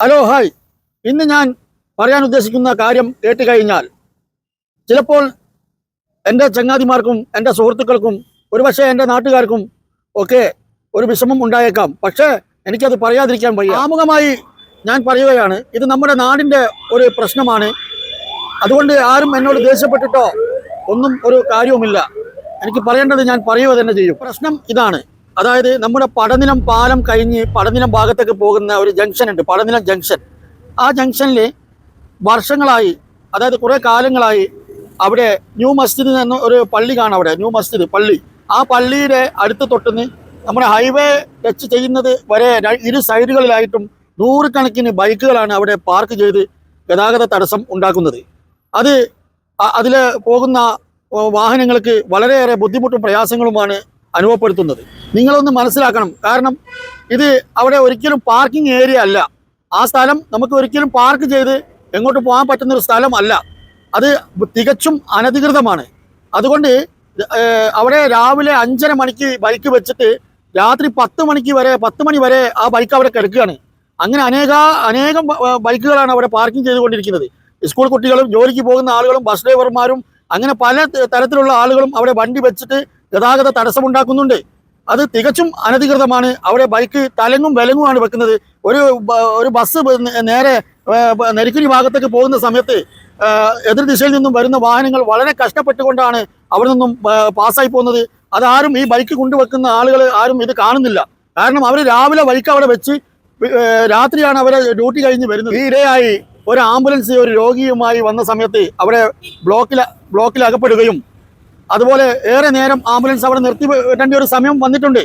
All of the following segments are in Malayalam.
Hello hi. ഇന്ന് ഞാൻ പറയാൻ ഉദ്ദേശിക്കുന്ന കാര്യം കേട്ട് കഴിഞ്ഞാൽ ചിലപ്പോൾ എന്റെ ചങ്ങാതിമാർക്കും എന്റെ സുഹൃത്തുക്കൾക്കും ഒരുപക്ഷെ എന്റെ നാട്ടുകാർക്കും ഒക്കെ ഒരു വിഷമം ഉണ്ടായേക്കാം. പക്ഷേ എനിക്കത് പറയാതിരിക്കാൻ വയ്യ. ആമുഖമായി ഞാൻ പറയുകയാണ് ഇത് നമ്മുടെ നാടിന്റെ ഒരു പ്രശ്നമാണ്. അതുകൊണ്ട് ആരും എന്നോട് ദേഷ്യപ്പെട്ടിട്ടോ ഒന്നും ഒരു കാര്യവുമില്ല. എനിക്ക് പറയേണ്ടത് ഞാൻ പറയുക തന്നെ ചെയ്യും. പ്രശ്നം ഇതാണ്. അതായത് നമ്മുടെ പടനിലം പാലം കഴിഞ്ഞ് പടനിലം ഭാഗത്തേക്ക് പോകുന്ന ഒരു ജംഗ്ഷൻ ഉണ്ട് പടനിലം ജംഗ്ഷൻ ആ ജംഗ്ഷനിൽ വർഷങ്ങളായി അതായത് കുറേ കാലങ്ങളായി അവിടെ ന്യൂ മസ്ജിദ് എന്ന ഒരു പള്ളി കാണാം അവിടെ ന്യൂ മസ്ജിദ് പള്ളി. ആ പള്ളിയുടെ അടുത്ത് തൊട്ടുനിന്ന് നമ്മുടെ ഹൈവേ ടച്ച് ചെയ്യുന്നത് വരെ ഇരു സൈഡുകളിലായിട്ടും നൂറുകണക്കിന് ബൈക്കുകളാണ് അവിടെ പാർക്ക് ചെയ്ത് ഗതാഗത തടസ്സം ഉണ്ടാക്കുന്നത്. അത് അതിൽ പോകുന്ന വാഹനങ്ങൾക്ക് വളരെയേറെ ബുദ്ധിമുട്ടും പ്രയാസങ്ങളുമാണ് അനുഭവപ്പെടുത്തുന്നത്. നിങ്ങളൊന്ന് മനസ്സിലാക്കണം. കാരണം ഇത് അവിടെ ഒരിക്കലും പാർക്കിംഗ് ഏരിയ അല്ല. ആ സ്ഥലം നമുക്ക് ഒരിക്കലും പാർക്ക് ചെയ്ത് എങ്ങോട്ട് പോകാൻ പറ്റുന്ന ഒരു സ്ഥലമല്ല. അത് തികച്ചും അനധികൃതമാണ്. അതുകൊണ്ട് അവിടെ രാവിലെ അഞ്ചര മണിക്ക് ബൈക്ക് വെച്ചിട്ട് രാത്രി പത്ത് മണിക്ക് വരെ പത്ത് മണി വരെ ആ ബൈക്ക് അവിടെ കിടക്കുകയാണ്. അങ്ങനെ അനേക അനേകം ബൈക്കുകളാണ് അവിടെ പാർക്കിംഗ് ചെയ്തുകൊണ്ടിരിക്കുന്നത്. സ്കൂൾ കുട്ടികളും ജോലിക്ക് പോകുന്ന ആളുകളും ബസ് ഡ്രൈവർമാരും അങ്ങനെ പല തരത്തിലുള്ള ആളുകളും അവിടെ വണ്ടി വെച്ചിട്ട് ഗതാഗത തടസ്സമുണ്ടാക്കുന്നുണ്ട്. അത് തികച്ചും അനധികൃതമാണ്. അവിടെ ബൈക്ക് തലങ്ങും വിലങ്ങുമാണ് വെക്കുന്നത്. ഒരു ഒരു ബസ് നേരെ ഏഹ്, ഭാഗത്തേക്ക് പോകുന്ന സമയത്ത് എതിർദിശയിൽ എതിർ ദിശയിൽ നിന്നും വരുന്ന വാഹനങ്ങൾ വളരെ കഷ്ടപ്പെട്ടുകൊണ്ടാണ് അവിടെ നിന്നും പാസ്സായി പോകുന്നത്. അതാരും ഈ ബൈക്ക് കൊണ്ടുവെക്കുന്ന ആളുകൾ ആരും ഇത് കാണുന്നില്ല. കാരണം അവർ രാവിലെ ബൈക്ക് അവിടെ വെച്ച് രാത്രിയാണ് അവരെ ഡ്യൂട്ടി കഴിഞ്ഞ് വരുന്നത്. ഈ ഇടയായി ഒരു ആംബുലൻസ് ഒരു രോഗിയുമായി വന്ന സമയത്ത് അവരെ ബ്ലോക്കിൽ ബ്ലോക്കിൽ അകപ്പെടുകയും അതുപോലെ ഏറെ നേരം ആംബുലൻസ് അവിടെ നിർത്തി വിടേണ്ട ഒരു സമയം വന്നിട്ടുണ്ട്.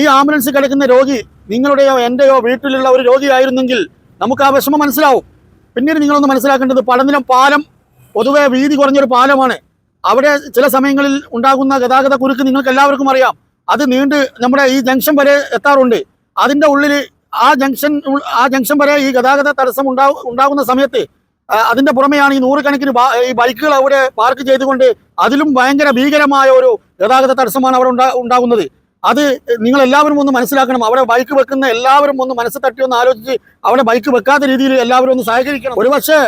ഈ ആംബുലൻസ് കിടക്കുന്ന രോഗി നിങ്ങളുടെയോ എന്റെയോ വീട്ടിലുള്ള ഒരു രോഗിയായിരുന്നെങ്കിൽ നമുക്ക് ആ വിഷമം മനസ്സിലാവും. പിന്നീട് നിങ്ങളൊന്ന് മനസ്സിലാക്കേണ്ടത് പടനിലം പാലം പൊതുവെ വീതി കുറഞ്ഞൊരു പാലമാണ്. അവിടെ ചില സമയങ്ങളിൽ ഉണ്ടാകുന്ന ഗതാഗത കുരുക്ക് നിങ്ങൾക്ക് എല്ലാവർക്കും അറിയാം. അത് നീണ്ട് നമ്മുടെ ഈ ജംഗ്ഷൻ വരെ എത്താറുണ്ട്. അതിന്റെ ഉള്ളിൽ ആ ജംഗ്ഷൻ ആ ജംഗ്ഷൻ വരെ ഈ ഗതാഗത തടസ്സം ഉണ്ടാകുന്ന സമയത്ത് അതിന്റെ പുറമെയാണ് ഈ നൂറുകണക്കിന് ഈ ബൈക്കുകൾ അവിടെ പാർക്ക് ചെയ്തുകൊണ്ട് അതിലും ഭയങ്കര ഭീകരമായ ഒരു ഗതാഗത തടസ്സമാണ് അവിടെ ഉണ്ടാകുന്നത്. അത് നിങ്ങൾ എല്ലാവരും ഒന്ന് മനസ്സിലാക്കണം. അവിടെ ബൈക്ക് വെക്കുന്ന എല്ലാവരും ഒന്ന് മനസ്സ് തട്ടി ഒന്ന് ആലോചിച്ച് അവിടെ ബൈക്ക് വെക്കാത്ത രീതിയിൽ എല്ലാവരും ഒന്ന് സഹകരിക്കണം. ഒരുപക്ഷെ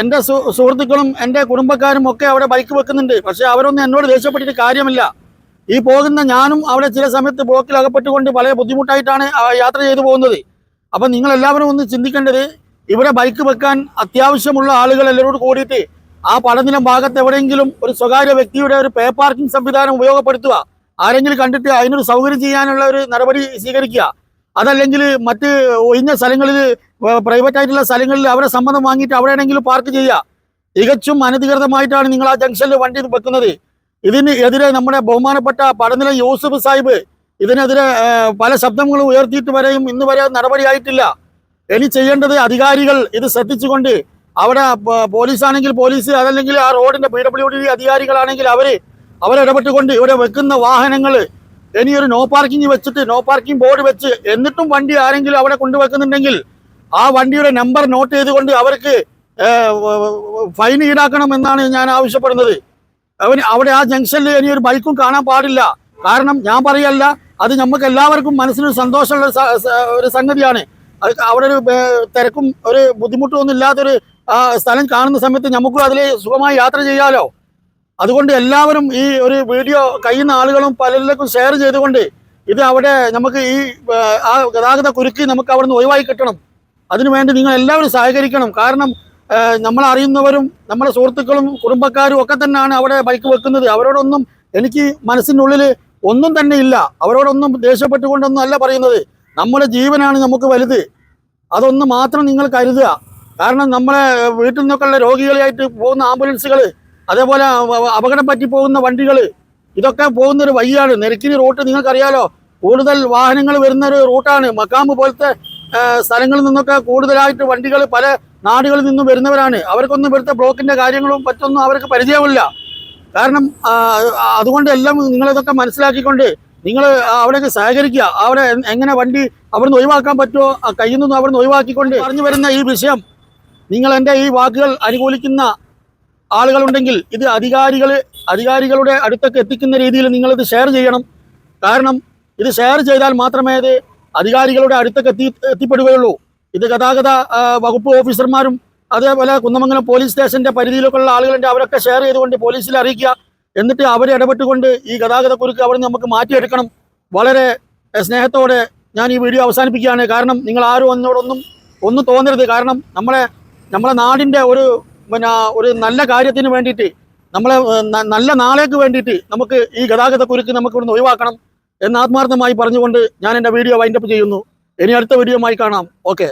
എന്റെ സുഹൃത്തുക്കളും എന്റെ കുടുംബക്കാരും ഒക്കെ അവിടെ ബൈക്ക് വെക്കുന്നുണ്ട്. പക്ഷെ അവരൊന്നും എന്നോട് ദേഷ്യപ്പെട്ടിട്ട് കാര്യമില്ല. ഈ പോകുന്ന ഞാനും അവിടെ ചില സമയത്ത് ബ്ലോക്കിൽ അകപ്പെട്ടുകൊണ്ട് വളരെ ബുദ്ധിമുട്ടായിട്ടാണ് യാത്ര ചെയ്തു പോകുന്നത്. അപ്പം നിങ്ങൾ എല്ലാവരും ഒന്ന് ചിന്തിക്കേണ്ടത് ഇവിടെ ബൈക്ക് വെക്കാൻ അത്യാവശ്യമുള്ള ആളുകൾ എല്ലാവരോട് കൂടിയിട്ട് ആ പടനിലം ഭാഗത്ത് എവിടെയെങ്കിലും ഒരു സ്വകാര്യ വ്യക്തിയുടെ ഒരു പേ പാർക്കിംഗ് സംവിധാനം ഉപയോഗപ്പെടുത്തുക. ആരെങ്കിലും കണ്ടിട്ട് അതിനൊരു സൗകര്യം ചെയ്യാനുള്ള ഒരു നടപടി സ്വീകരിക്കുക. അതല്ലെങ്കിൽ മറ്റ് ഒഴിഞ്ഞ സ്ഥലങ്ങളിൽ പ്രൈവറ്റ് ആയിട്ടുള്ള സ്ഥലങ്ങളിൽ അവരെ സമ്മതം വാങ്ങിയിട്ട് അവിടെയാണെങ്കിലും പാർക്ക് ചെയ്യുക. തികച്ചും അനധികൃതമായിട്ടാണ് നിങ്ങൾ ആ ജംഗ്ഷനിൽ വണ്ടി വെക്കുന്നത്. ഇതിന് എതിരെ നമ്മുടെ ബഹുമാനപ്പെട്ട പടനില യൂസുഫ് സാഹിബ് ഇതിനെതിരെ പല ശബ്ദങ്ങളും ഉയർത്തിയിട്ട് വരെയും ഇന്ന് വരെ നടപടിയായിട്ടില്ല. ഇനി ചെയ്യേണ്ടത് അധികാരികൾ ഇത് ശ്രദ്ധിച്ചുകൊണ്ട് അവിടെ പോലീസ് പോലീസാണെങ്കിൽ പോലീസ് അതല്ലെങ്കിൽ ആ റോഡിന്റെ പി ഡബ്ല്യു ഡി അധികാരികളാണെങ്കിൽ അവർ അവരിടപെട്ടുകൊണ്ട് ഇവിടെ വെക്കുന്ന വാഹനങ്ങൾ ഇനി ഒരു നോ പാർക്കിംഗ് വെച്ചിട്ട് നോ പാർക്കിംഗ് ബോർഡ് വെച്ച് എന്നിട്ടും വണ്ടി ആരെങ്കിലും അവിടെ കൊണ്ടുവെക്കുന്നുണ്ടെങ്കിൽ ആ വണ്ടിയുടെ നമ്പർ നോട്ട് ചെയ്തുകൊണ്ട് അവർക്ക് ഫൈൻ ഈടാക്കണം എന്നാണ് ഞാൻ ആവശ്യപ്പെടുന്നത്. അവന് അവിടെ ആ ജംഗ്ഷനിൽ ഇനി ഒരു ബൈക്കും കാണാൻ പാടില്ല. കാരണം ഞാൻ പറയല്ല അത് നമുക്ക് എല്ലാവർക്കും മനസ്സിനൊരു സന്തോഷമുള്ള ഒരു സംഗതിയാണ്. അവിടെ ഒരു തിരക്കും ഒരു ബുദ്ധിമുട്ടും ഒന്നും ഇല്ലാത്തൊരു സ്ഥലം കാണുന്ന സമയത്ത് നമുക്കും അതിൽ സുഖമായി യാത്ര ചെയ്യാലോ? അതുകൊണ്ട് എല്ലാവരും ഈ ഒരു വീഡിയോ കഴിയുന്ന ആളുകളും പലരിലേക്കും ഷെയർ ചെയ്തുകൊണ്ട് ഇത് അവിടെ നമുക്ക് ഈ ആ ഗതാഗത കുരുക്ക് നമുക്ക് അവിടെ നിന്ന് ഒഴിവായി കിട്ടണം അതിനുവേണ്ടി നിങ്ങൾ എല്ലാവരും സഹകരിക്കണം. കാരണം നമ്മളറിയുന്നവരും നമ്മുടെ സുഹൃത്തുക്കളും കുടുംബക്കാരും ഒക്കെ തന്നെയാണ് അവിടെ ബൈക്ക് വെക്കുന്നത്. അവരോടൊന്നും എനിക്ക് മനസ്സിനുള്ളിൽ ഒന്നും തന്നെ ഇല്ല. അവരോടൊന്നും ദേഷ്യപ്പെട്ടുകൊണ്ടൊന്നും അല്ല പറയുന്നത്. നമ്മുടെ ജീവനാണ് നമുക്ക് വലുത്. അതൊന്ന് മാത്രം നിങ്ങൾ കരുതുക. കാരണം നമ്മളെ വീട്ടിൽ നിന്നൊക്കെയുള്ള രോഗികളായിട്ട് പോകുന്ന ആംബുലൻസുകൾ അതേപോലെ അപകടം പറ്റി പോകുന്ന വണ്ടികൾ ഇതൊക്കെ പോകുന്ന ഒരു വഴിയാണ്. നെരുക്കിനി റൂട്ട് നിങ്ങൾക്കറിയാലോ കൂടുതൽ വാഹനങ്ങൾ വരുന്ന ഒരു റൂട്ടാണ്. മക്കാമ്പ് പോലത്തെ സ്ഥലങ്ങളിൽ നിന്നൊക്കെ കൂടുതലായിട്ട് വണ്ടികൾ പല നാടുകളിൽ നിന്നും വരുന്നവരാണ്. അവർക്കൊന്നും ഇവിടുത്തെ ബ്ലോക്കിന്റെ കാര്യങ്ങളും മറ്റൊന്നും അവർക്ക് പരിചയമില്ല. കാരണം അതുകൊണ്ട് എല്ലാം നിങ്ങളിതൊക്കെ മനസ്സിലാക്കിക്കൊണ്ട് നിങ്ങൾ അവിടെയൊക്കെ സഹകരിക്കുക. അവിടെ എങ്ങനെ വണ്ടി അവിടുന്ന് ഒഴിവാക്കാൻ പറ്റുമോ കയ്യിൽ നിന്നും അവിടുന്ന് ഒഴിവാക്കിക്കൊണ്ട് പറഞ്ഞു വരുന്ന ഈ വിഷയം. നിങ്ങൾ എന്റെ ഈ വാക്കുകൾ അനുകൂലിക്കുന്ന ആളുകളുണ്ടെങ്കിൽ ഇത് അധികാരികൾ അധികാരികളുടെ അടുത്തൊക്കെ എത്തിക്കുന്ന രീതിയിൽ നിങ്ങളിത് ഷെയർ ചെയ്യണം. കാരണം ഇത് ഷെയർ ചെയ്താൽ മാത്രമേ ഇത് അധികാരികളുടെ അടുത്തൊക്കെ എത്തി എത്തിപ്പെടുകയുള്ളൂ. ഇത് ഗതാഗത വകുപ്പ് ഓഫീസർമാരും അതേപോലെ കുന്നമംഗലം പോലീസ് സ്റ്റേഷന്റെ പരിധിയിലൊക്കെയുള്ള ആളുകളുണ്ട്. അവരൊക്കെ ഷെയർ ചെയ്തുകൊണ്ട് പോലീസിൽ അറിയിക്കുക. എന്നിട്ട് അവർ ഇടപെട്ടുകൊണ്ട് ഈ ഗതാഗത കുരുക്ക് അവിടെ നിന്ന് നമുക്ക് മാറ്റിയെടുക്കണം. വളരെ സ്നേഹത്തോടെ ഞാൻ ഈ വീഡിയോ അവസാനിപ്പിക്കുകയാണ്. കാരണം നിങ്ങൾ ആരും എന്നോടൊന്നും ഒന്നും തോന്നരുത്. കാരണം നമ്മളെ നമ്മളെ നാടിന്റെ ഒരു പിന്നെ ഒരു നല്ല കാര്യത്തിന് വേണ്ടിയിട്ട് നമ്മളെ നല്ല നാളേക്ക് വേണ്ടിയിട്ട് നമുക്ക് ഈ ഗതാഗത കുരുക്ക് നമുക്ക് ഇവിടുന്ന് ഒഴിവാക്കണം എന്ന് ആത്മാർത്ഥമായി പറഞ്ഞുകൊണ്ട് ഞാൻ എന്റെ വീഡിയോ വൈൻഡപ്പ് ചെയ്യുന്നു. ഇനി അടുത്ത വീഡിയോമായി കാണാം. ഓക്കെ.